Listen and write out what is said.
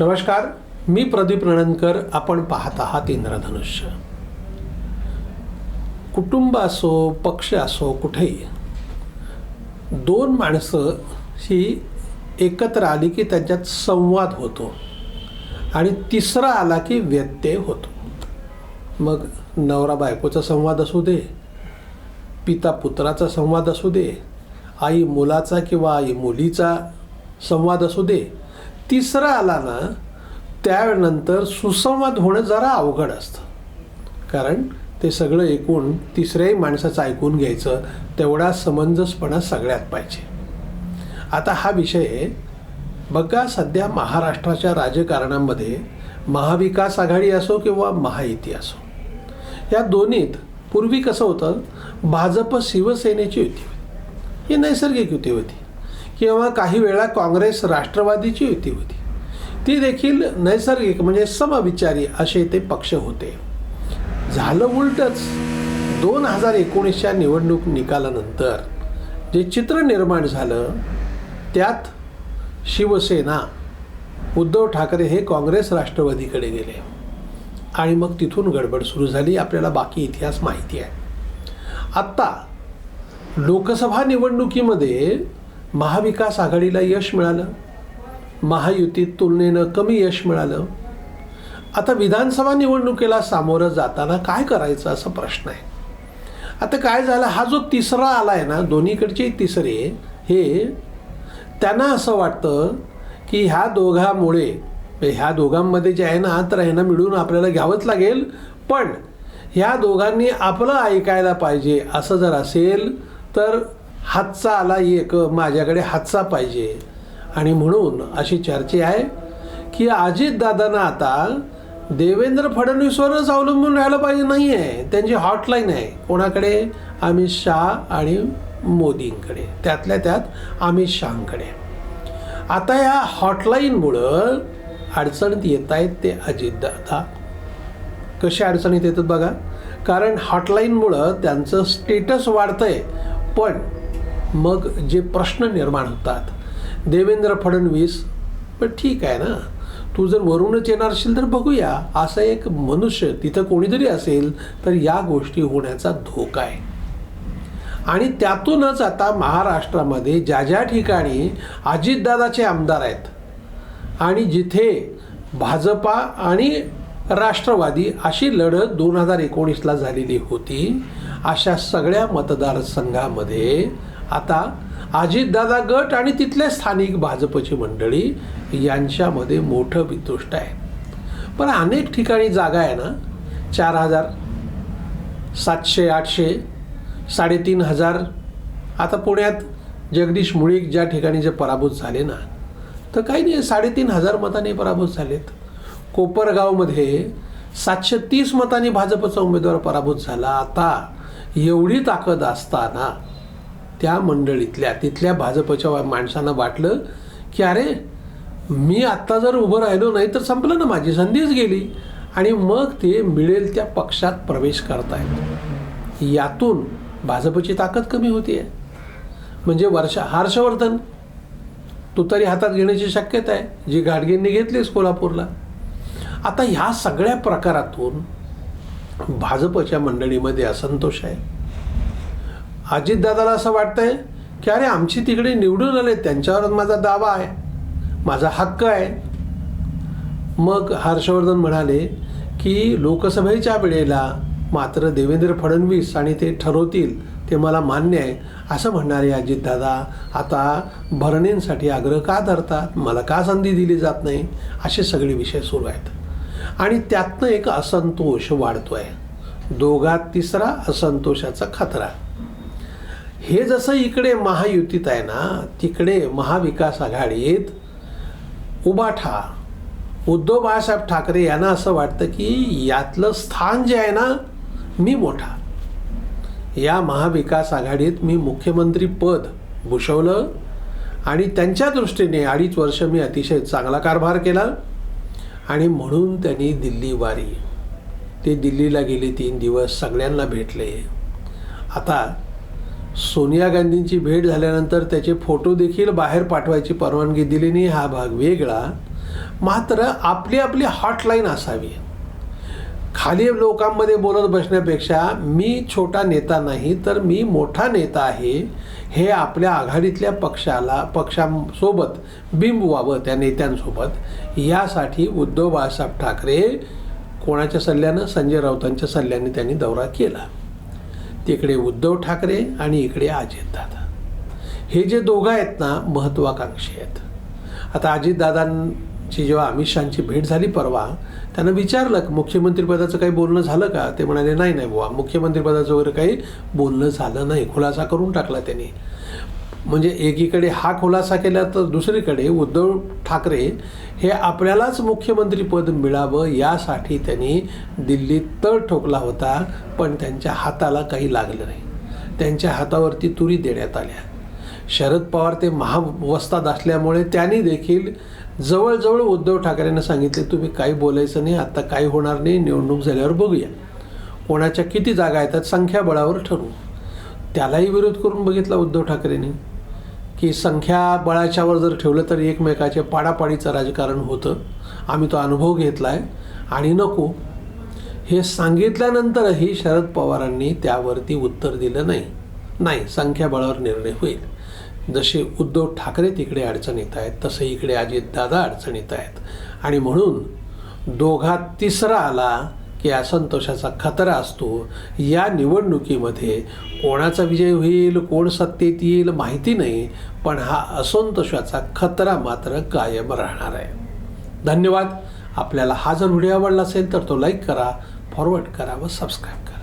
नमस्कार मी प्रदीप रणनकर आपण पाहत आहात इंद्रधनुष्य. कुटुंब असो पक्ष असो कुठेही दोन माणसं ही एकत्र आली की त्यांच्यात संवाद होतो आणि तिसरा आला की व्यत्यय होतो. मग नवरा बायकोचा संवाद असू दे पिता पुत्राचा संवाद असू दे आई मुलाचा किंवा आई मुलीचा संवाद असू दे तिसरा आला ना त्यानंतर सुसंवाद होणं जरा अवघड असतं. कारण ते सगळं ऐकून तिसऱ्याही माणसाचं ऐकून घ्यायचं तेवढा समंजसपणा सगळ्यात पाहिजे. आता हा विषय बघा सध्या महाराष्ट्राच्या राजकारणामध्ये महाविकास आघाडी असो किंवा महायुती असो या दोन्हीत पूर्वी कसं होतं? भाजप शिवसेनेची युती होती. ही नैसर्गिक युती होती. किंवा काही वेळा काँग्रेस राष्ट्रवादीची युती होती. ती देखील नैसर्गिक म्हणजे समविचारी असे ते पक्ष होते. झालं उलटच दोन हजार एकोणीसच्या निवडणूक निकालानंतर जे चित्र निर्माण झालं त्यात शिवसेना उद्धव ठाकरे हे काँग्रेस राष्ट्रवादीकडे गेले. आणि मग तिथून गडबड सुरू झाली आपल्याला बाकी इतिहास माहिती आहे. आत्ता लोकसभा निवडणुकीमध्ये महाविकास आघाडीला यश मिळालं. महायुतीत तुलनेनं कमी यश मिळालं. आता विधानसभा निवडणुकीला सामोरं जाताना काय करायचं असा प्रश्न आहे. आता काय झालं हा जो तिसरा आला आहे ना दोन्हीकडचे तिसरे हे त्यांना असं वाटतं की ह्या दोघांमुळे ह्या दोघांमध्ये जे आहे ना तर ह्यांना मिळून आपल्याला घ्यावंच लागेल पण ह्या दोघांनी आपलं ऐकायला पाहिजे असं जर असेल तर हातचा आला एक माझ्याकडे हातचा पाहिजे. आणि म्हणून अशी चर्चा आहे की अजितदादांना आता देवेंद्र फडणवीसवरच अवलंबून राहायला पाहिजे नाही आहे त्यांची हॉटलाईन आहे. कोणाकडे? अमित शहा आणि मोदींकडे. त्यातल्या त्यात अमित शहांकडे. आता या हॉटलाईनमुळं अडचणीत येत आहेत ते अजितदादा. कशा अडचणीत येतात बघा. कारण हॉटलाईनमुळं त्यांचं स्टेटस वाढतंय. पण मग जे प्रश्न निर्माण होतात. देवेंद्र फडणवीस पण ठीक आहे ना. तू जर वरूनच येणार असेल तर बघूया. असं एक मनुष्य तिथं कोणीतरी असेल तर या गोष्टी होण्याचा धोका आहे. आणि त्यातूनच आता महाराष्ट्रामध्ये ज्या ज्या ठिकाणी अजितदादाचे आमदार आहेत आणि जिथे भाजपा आणि राष्ट्रवादी अशी लढत दोन हजार एकोणीसला झालेली होती अशा सगळ्या मतदारसंघामध्ये आता अजितदादा गट आणि तिथल्या स्थानिक भाजपची मंडळी यांच्यामध्ये मोठं वितुष्ट आहे. पण अनेक ठिकाणी जागा आहे ना चार हजार सातशे आठशे साडेतीन हजार. आता पुण्यात जगदीश मुळीक ज्या ठिकाणी जे पराभूत झाले ना तर काही नाही साडेतीन हजार मतांनी पराभूत झालेत. कोपरगावमध्ये सातशे तीस मतांनी भाजपचा उमेदवार पराभूत झाला. आता एवढी ताकद असताना त्या मंडळीतल्या तिथल्या भाजपच्या माणसांना वाटलं की अरे मी आत्ता जर उभं राहिलो नाही तर संपलं ना माझी संधीच गेली. आणि मग ते मिळेल त्या पक्षात प्रवेश करतायत. यातून भाजपची ताकद कमी होती आहे म्हणजे वर्षा हर्षवर्धन तुतारी हातात घेण्याची शक्यता आहे जी गाडगेंनी घेतलीच कोल्हापूरला. आता ह्या सगळ्या प्रकारातून भाजपच्या मंडळीमध्ये असंतोष आहे. अजितदादाला असं वाटतंय की अरे आमची तिकडे निवडून आले त्यांच्यावर माझा दावा आहे. माझा हक्क आहे. मग हर्षवर्धन म्हणाले की लोकसभेच्या वेळेला मात्र देवेंद्र फडणवीस आणि ते ठरवतील ते मला मान्य आहे. असं म्हणणारे अजितदादा आता भरणींसाठी आग्रह का धरतात? मला का संधी दिली जात नाही? असे सगळे विषय सुरू आहेत. आणि त्यातनं एक असंतोष वाढतो आहे दोघात तिसरा असंतोषाचा खतरा. हे जसं इकडे महायुतीत आहे ना तिकडे महाविकास आघाडीत उबाठा उद्धव बाळासाहेब ठाकरे यांना असं वाटतं की यातलं स्थान जे आहे ना मी मोठा. या महाविकास आघाडीत मी मुख्यमंत्री पद भूषवलं आणि त्यांच्या दृष्टीने अडीच वर्ष मी अतिशय चांगला कारभार केला आणि म्हणून त्यांनी दिल्ली वारी. ते दिल्लीला गेले तीन दिवस सगळ्यांना भेटले. आता सोनिया गांधींची भेट झाल्यानंतर त्याचे फोटो देखील बाहेर पाठवायची परवानगी दिली नाही हा भाग वेगळा. मात्र आपली आपली हॉटलाईन असावी. खाली लोकांमध्ये बोलत बसण्यापेक्षा मी छोटा नेता नाही तर मी मोठा नेता आहे हे आपल्या आघाडीतल्या पक्षाला पक्षांसोबत बिंब व्हावं त्या नेत्यांसोबत. यासाठी उद्धव बाळासाहेब ठाकरे कोणाच्या सल्ल्यानं संजय राऊतांच्या सल्ल्याने त्यांनी दौरा केला. तिकडे उद्धव ठाकरे आणि इकडे अजितदादा हे जे दोघं आहेत ना महत्त्वाकांक्षी आहेत. आता अजितदादांची जेव्हा अमित शहाची भेट झाली परवा त्यांना विचारलं मुख्यमंत्रीपदाचं काही बोलणं झालं का? ते म्हणाले नाही नाही बुवा मुख्यमंत्रीपदाचं वगैरे काही बोलणं झालं नाही खुलासा करून टाकला त्यांनी. म्हणजे एकीकडे हा खुलासा केला तर दुसरीकडे उद्धव ठाकरे हे आपल्यालाच मुख्यमंत्रीपद मिळावं यासाठी त्यांनी दिल्लीत तळ ठोकला होता पण त्यांच्या हाताला काही लागलं नाही. त्यांच्या हातावरती तुरी देण्यात आल्या. शरद पवार ते महावस्ताद असल्यामुळे त्यांनी देखील जवळजवळ उद्धव ठाकरेंना सांगितले तुम्ही काही बोलायचं नाही आत्ता काही होणार नाही निवडणूक झाल्यावर बघूया. कोणाच्या किती जागा येतात संख्याबळावर ठरवू. त्यालाही विरोध करून बघितला उद्धव ठाकरेंनी. की संख्याबळाच्यावर जर ठेवलं तर एकमेकाचे पाडापाडीचं राजकारण होतं. आम्ही तो अनुभव घेतला आहे आणि नको. हे सांगितल्यानंतरही शरद पवारांनी त्यावरती उत्तर दिलं नाही. नाही संख्याबळावर निर्णय होईल. जसे उद्धव ठाकरे तिकडे अडचण येत आहेत तसे इकडे अजितदादा येत आहेत. आणि म्हणून दोघा तिसरा आला की असंतोषाचा खतरा असतो. या निवडणुकीमध्ये कोणाचा विजय होईल कोण सत्तेत येईल माहिती नाही पण हा असंतोषाचा खतरा मात्र कायम राहणार आहे. धन्यवाद. आपल्याला हा जर व्हिडिओ आवडला असेल तर तो लाईक करा फॉरवर्ड करा व सबस्क्राईब करा.